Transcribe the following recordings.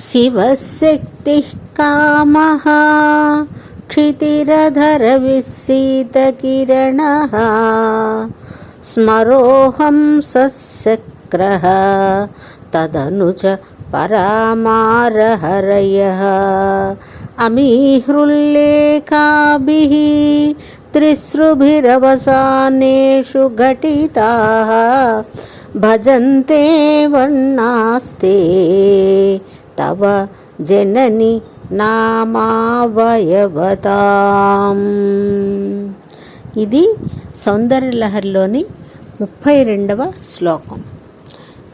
शिवशक्तिः कामः क्षितिरधरविस्सीतकिरणः स्मरोऽहं सशक्रः तदनु च परामारहरयः अमीहृल्लेखाभिः त्रिसृभिरवसानेषु घटिताः భజంతే వర్ణాస్తే తవ జనని నామావయవతాం. ఇది సౌందర్యలహరిలోని ముప్పై రెండవ శ్లోకం.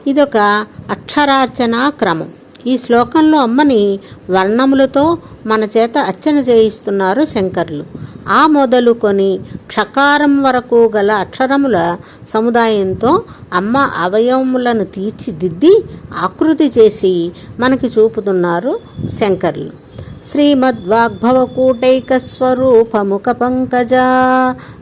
ఇదొక అక్షరార్చన క్రమం. ఈ శ్లోకంలో అమ్మని వర్ణములతో మన చేత అర్చన చేయిస్తున్నారు శంకర్లు. ఆ మొదలుకొని క్షకారం వరకు గల అక్షరముల సముదాయంతో అమ్మ అవయవములను తీర్చిదిద్ది ఆకృతి చేసి మనకి చూపుతున్నారు శంకర్లు. శ్రీమద్వాగ్భవకూటైక స్వరూపముఖ పంకజ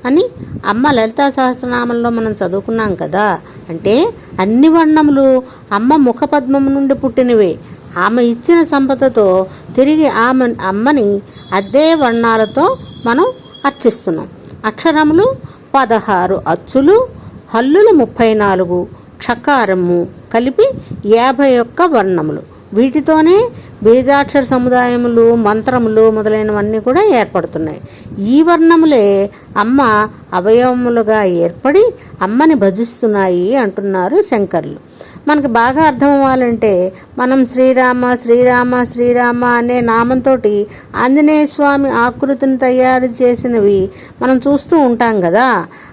అని అమ్మ లలితా సహస్రనామంలో మనం చదువుకున్నాం కదా. అంటే అన్ని వర్ణములు అమ్మ ముఖపద్మము నుండి పుట్టినవే. ఆమె ఇచ్చిన సంపదతో తిరిగి ఆమె అమ్మని అదే వర్ణాలతో మనం అర్చిస్తున్నాం. అక్షరములు పదహారు అచ్చులు హల్లులు ముప్పై నాలుగు క్షకారము కలిపి యాభై ఒక్క వర్ణములు. వీటితోనే బీజాక్షర సముదాయములు మంత్రములు మొదలైనవన్నీ కూడా ఏర్పడుతున్నాయి. ఈ వర్ణములే అమ్మ అవయవములుగా ఏర్పడి అమ్మని భజిస్తున్నాయి అంటున్నారు శంకర్లు. మనకు బాగా అర్థం అవ్వాలంటే మనం శ్రీరామ శ్రీరామ శ్రీరామ అనే నామంతో ఆంజనేయ స్వామి ఆకృతిని తయారు చేసినవి మనం చూస్తూ ఉంటాం కదా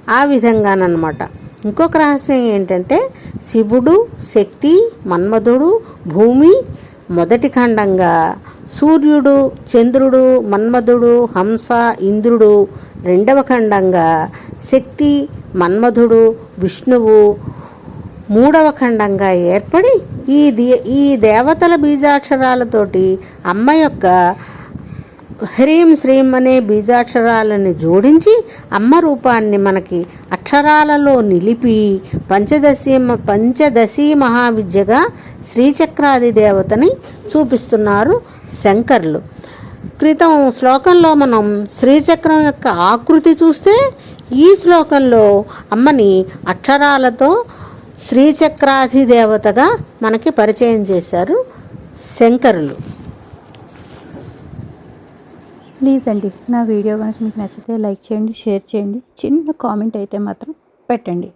ఆ విధంగానమాట ఇంకొక రహస్యం ఏంటంటే శివుడు శక్తి మన్మధుడు భూమి మొదటి ఖండంగా సూర్యుడు చంద్రుడు మన్మధుడు హంస ఇంద్రుడు రెండవ ఖండంగా శక్తి మన్మధుడు విష్ణువు మూడవ ఖండంగా ఏర్పడి ఈ దే ఈ దేవతల బీజాక్షరాలతోటి అమ్మ యొక్క హ్రీం శ్రీం అనే బీజాక్షరాలని జోడించి అమ్మ రూపాన్ని మనకి అక్షరాలలో నిలిపి పంచదశి పంచదశి మహావిద్యగా శ్రీచక్రాది దేవతని చూపిస్తున్నారు శంకర్లు. క్రితం శ్లోకంలో మనం శ్రీచక్రం యొక్క ఆకృతి చూస్తే ఈ శ్లోకంలో అమ్మని అక్షరాలతో శ్రీచక్రాధిదేవతగా మనకి పరిచయం చేశారు శంకరులు. ప్లీజ్ అండి నా వీడియో కనుక మీకు నచ్చితే లైక్ చేయండి షేర్ చేయండి. చిన్న కామెంట్ అయితే మాత్రం పెట్టండి.